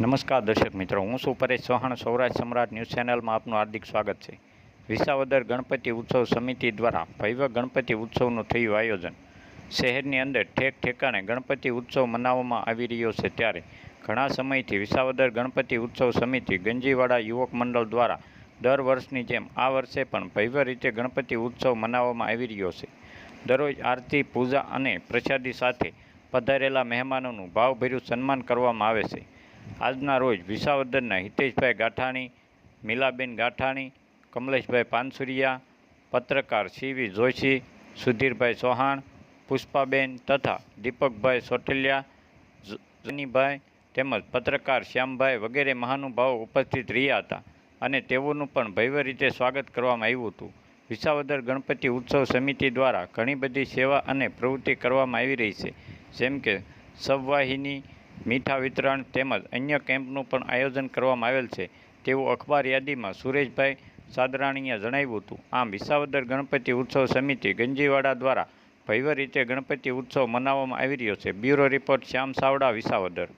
નમસ્કાર દર્શક મિત્રો, હું છું પરેશ ચૌહાણ, સૌરાષ્ટ્ર સમ્રાટ ન્યૂઝ ચેનલમાં આપનું હાર્દિક સ્વાગત છે. વિસાવદર ગણપતિ ઉત્સવ સમિતિ દ્વારા ભવ્ય ગણપતિ ઉત્સવનું થયું આયોજન. શહેરની અંદર ઠેક ઠેકાણે ગણપતિ ઉત્સવ મનાવવામાં આવી રહ્યો છે ત્યારે ઘણા સમયથી વિસાવદર ગણપતિ ઉત્સવ સમિતિ ગંજીવાડા યુવક મંડળ દ્વારા દર વર્ષની જેમ આ વર્ષે પણ ભવ્ય રીતે ગણપતિ ઉત્સવ મનાવવામાં આવી રહ્યો છે. દરરોજ આરતી, પૂજા અને પ્રસાદી સાથે પધારેલા મહેમાનોનું ભાવભર્યું સન્માન કરવામાં આવે છે. આજના રોજ વિસાવદરના હિતેશભાઈ ગાંઠાણી, મીલાબેન ગાંઠાણી, કમલેશભાઈ પાનસુરિયા, પત્રકાર સીવી જોશી, સુધીરભાઈ ચૌહાણ, પુષ્પાબેન તથા દીપકભાઈ સોટલિયા જનીભાઈ તેમજ પત્રકાર શ્યામભાઈ વગેરે મહાનુભાવો ઉપસ્થિત રહ્યા હતા અને તેઓનું પણ ભવ્ય રીતે સ્વાગત કરવામાં આવ્યું હતું. વિસાવદર ગણપતિ ઉત્સવ સમિતિ દ્વારા ઘણી બધી સેવા અને પ્રવૃત્તિ કરવામાં આવી રહી છે. જેમ કે સબવાહિની મીઠા વિતરણ તેમજ અન્ય કેમ્પનું પણ આયોજન કરવામાં આવેલ છે. તેવું અખબાર યાદીમાં સુરેશભાઈ સાદરાણીએ જણાવ્યું હતું. આમ, વિસાવદર ગણપતિ ઉત્સવ સમિતિ ગંજીવાડા દ્વારા ભવ્ય રીતે ગણપતિ ઉત્સવ મનાવવામાં આવી રહ્યો છે. Bureau report Shyam Savda, Visavadar.